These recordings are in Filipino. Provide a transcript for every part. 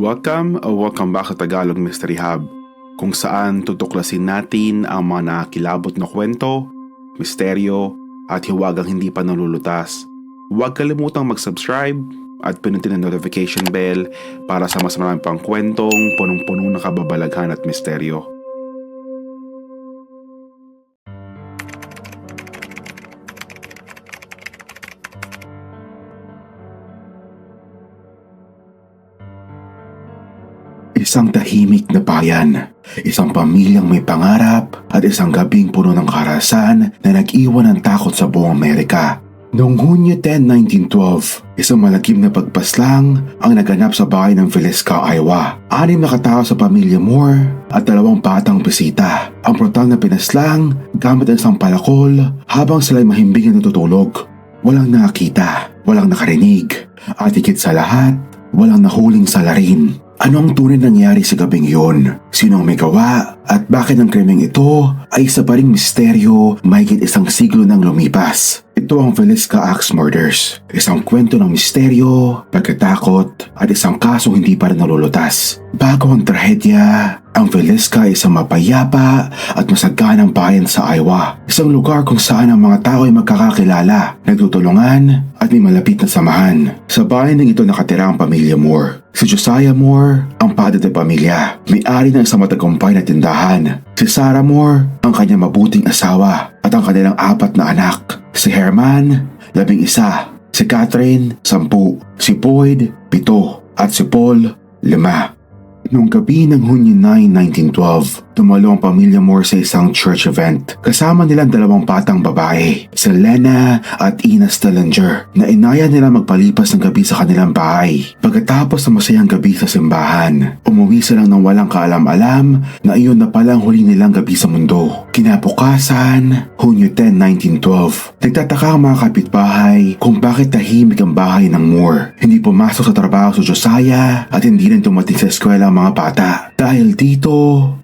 Welcome o welcome back sa Tagalog Mystery Hub kung saan tutuklasin natin ang mga nakakilabot na kwento, misteryo at hiwagang hindi pa nalulutas. Huwag kalimutang mag-subscribe at pinutin ang notification bell para sa mas marami pang kwentong punong-puno ng kababalaghan at misteryo. Isang tahimik na bayan, isang pamilyang may pangarap at isang gabing puno ng karasan na nag-iwan ng takot sa buong Amerika. Noong Hunyo 10, 1912, isang malagim na pagpaslang ang naganap sa bahay ng Villisca, Iowa. Anim na katao sa pamilya Moore at dalawang batang bisita. Ang brutal na pinaslang gamit ang isang palakol habang sila'y mahimbing na natutulog. Walang nakakita, walang nakarinig, at higit sa lahat, walang nahuling salarin. Ano ang tunay nangyari sa gabing yun? Sino ang may gawa? At bakit ang krimeng ito ay isa pa ring misteryo mahigit isang siglo nang lumipas? Ito ang Velisca Axe Murders. Isang kwento ng misteryo, pagkatakot, at isang kasong hindi pa rin nalulutas. Bago ang trahedya, ang Velisca ay isang mapayapa at masaganang bayan sa Iowa. Isang lugar kung saan ang mga tao ay magkakakilala, nagtutulungan at may malapit na samahan. Sa bayan ng ito nakatira ang pamilya Moore. Si Josiah Moore, ang padre ng pamilya, may-ari ng isang matagumpay na tindahan. Si Sarah Moore, ang kanyang mabuting asawa at ang kanilang apat na anak. Si Herman, labing isa. Si Catherine, sampu. Si Boyd, pito. At si Paul, lima. Noong gabi ng Hunyo 9, 1912, tumalo ang pamilya Moore sa isang church event. Kasama nila ang dalawang batang babae, si Lena at Ina Stillinger, na inaya nila magpalipas ng gabi sa kanilang bahay. Pagkatapos ng masayang gabi sa simbahan, umuwi sila ng walang kaalam-alam na iyon na palang huli nilang gabi sa mundo. Kinabukasan, Hunyo 10, 1912, nagtataka ang mga kapitbahay kung bakit tahimik ang bahay ng Moore. Hindi pumasok sa trabaho si Josiah at hindi rin tumating sa eskwela ang mga bata. Dahil dito,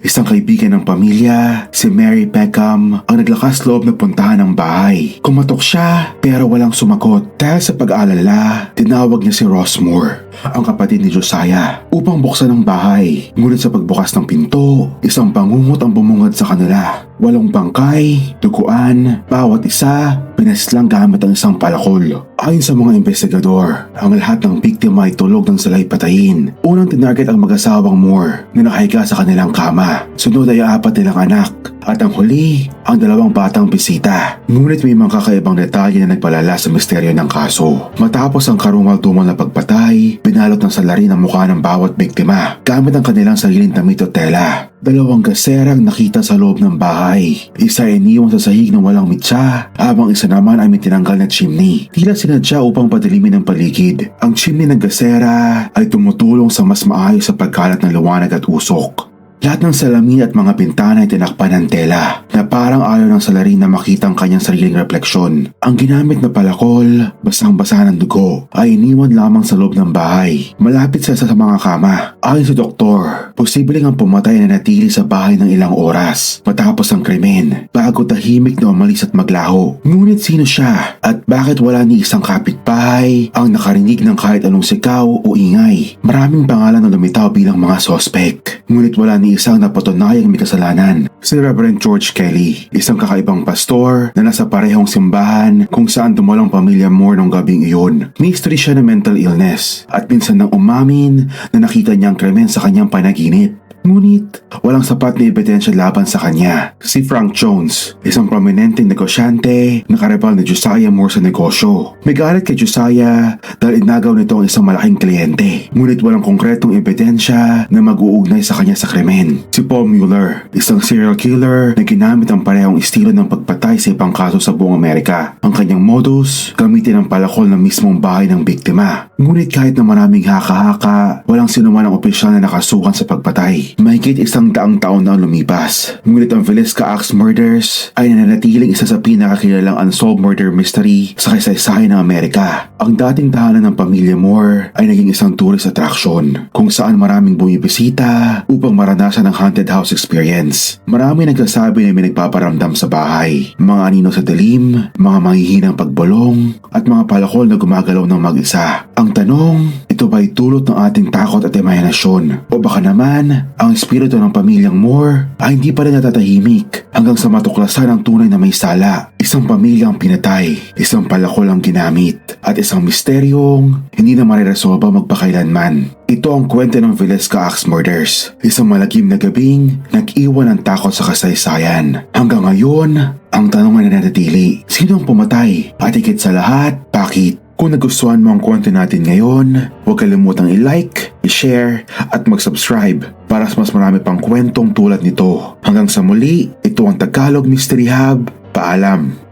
isang kaibigan ng pamilya, si Mary Peckham, ang naglakas loob na puntahan ang bahay. Kumatok siya pero walang sumagot. Dahil sa pag-aalala, tinawag niya si Ross Moore, ang kapatid ni Josiah, upang buksan ang bahay. Ngunit sa pagbukas ng pinto, isang bangungot ang bumungad sa kanila. Walong bangkay, duguan, bawat isa, pinaslang gamit ang isang palakol. Ayon sa mga investigador, ang lahat ng biktima ay tulog ng sila'y patayin. Unang tinarget ang mag-asawang Moore na nakahiga sa kanilang kama. Sunod ay apat nilang anak at ang huli, ang dalawang batang bisita. Ngunit may mga kakaibang detalye na nagpalala sa misteryo ng kaso. Matapos ang karumal-dumal na pagpatay, binalot ng salarin ang mukha ng bawat biktima gamit ang kanilang sariling damit o tela. Dalawang gaserang nakita sa loob ng bahay. Isa ay iniwan sa sahig ng walang mitsa, habang isa naman ay may tinanggal na chimney. Tila sinadya upang padilimin ang paligid. Ang chimney ng gasera ay tumutulong sa mas maayos sa pagkalat ng liwanag at usok. Lahat ng salamin at mga bintana ay tinakpan ng tela na parang ayaw ng salarin na makita ang kanyang sariling refleksyon. Ang ginamit na palakol, basang-basa ng dugo, ay iniwan lamang sa loob ng bahay. Malapit sa sa mga kama. Ayon sa doktor, posibleng ang pumatay na natili sa bahay ng ilang oras matapos ang krimen bago tahimik na umalis at maglaho. Ngunit sino siya at bakit wala ni isang kapitbahay ang nakarinig ng kahit anong sigaw o ingay? Maraming pangalan na lumitaw bilang mga sospek. Ngunit wala ni isang napatunayang may kasalanan. Si Reverend George Kelly, isang kakaibang pastor na nasa parehong simbahan kung saan dumalang pamilya Moore nung gabing iyon. Mystery siya ng mental illness at minsan nang umamin na nakita niya ang krimen sa kanyang panaginip. Ngunit, walang sapat na ebidensya laban sa kanya. Si Frank Jones, isang prominenteng negosyante na karibal ni Josiah Moore sa negosyo. May galit kay Josiah dahil inagaw nito ang isang malaking kliyente. Ngunit walang konkretong ebidensya na mag-uugnay sa kanya sa krimen. Si Paul Mueller, isang serial killer na ginamit ang parehong estilo ng pagpatay sa ibang kaso sa buong Amerika. Ang kanyang modus, gamitin ang palakol ng mismong bahay ng biktima. Ngunit kahit na maraming haka-haka, walang sinuman ang opisyal na nakasukan sa pagpatay. Mahigit isang daang taon na lumipas. Ngunit ang Velisca Axe Murders ay nananatiling isa sa pinakakilalang unsolved murder mystery sa kasaysayan ng Amerika. Ang dating tahanan ng pamilya Moore ay naging isang tourist attraction kung saan maraming bumibisita upang maranasan ang haunted house experience. Marami nagsasabi na may nagpaparamdam sa bahay. Mga anino sa dilim, mga manghihinang pagbulong, at mga palakol na gumagalaw ng mag-isa. Ang tanong, ito ba'y dulot ng ating takot at imahinasyon? O baka naman, ang espiritu ng pamilyang Moore ay hindi pa rin natatahimik hanggang sa matuklasan ang tunay na may sala. Isang pamilyang pinatay, isang palakol ang ginamit, at isang misteryong hindi na mariresolba magpakailanman. Ito ang kwento ng Vilesca Axe Murders, isang malagim na gabing nag-iwan ng takot sa kasaysayan. Hanggang ngayon, ang tanong ay nananatili, sino ang pumatay? At higit sa lahat, bakit? Kung nagustuhan mo ang kwento natin ngayon, huwag kalimutang i-like, i-share, at mag-subscribe para sa mas marami pang kwentong tulad nito. Hanggang sa muli, ito ang Tagalog Mystery Hub. Paalam!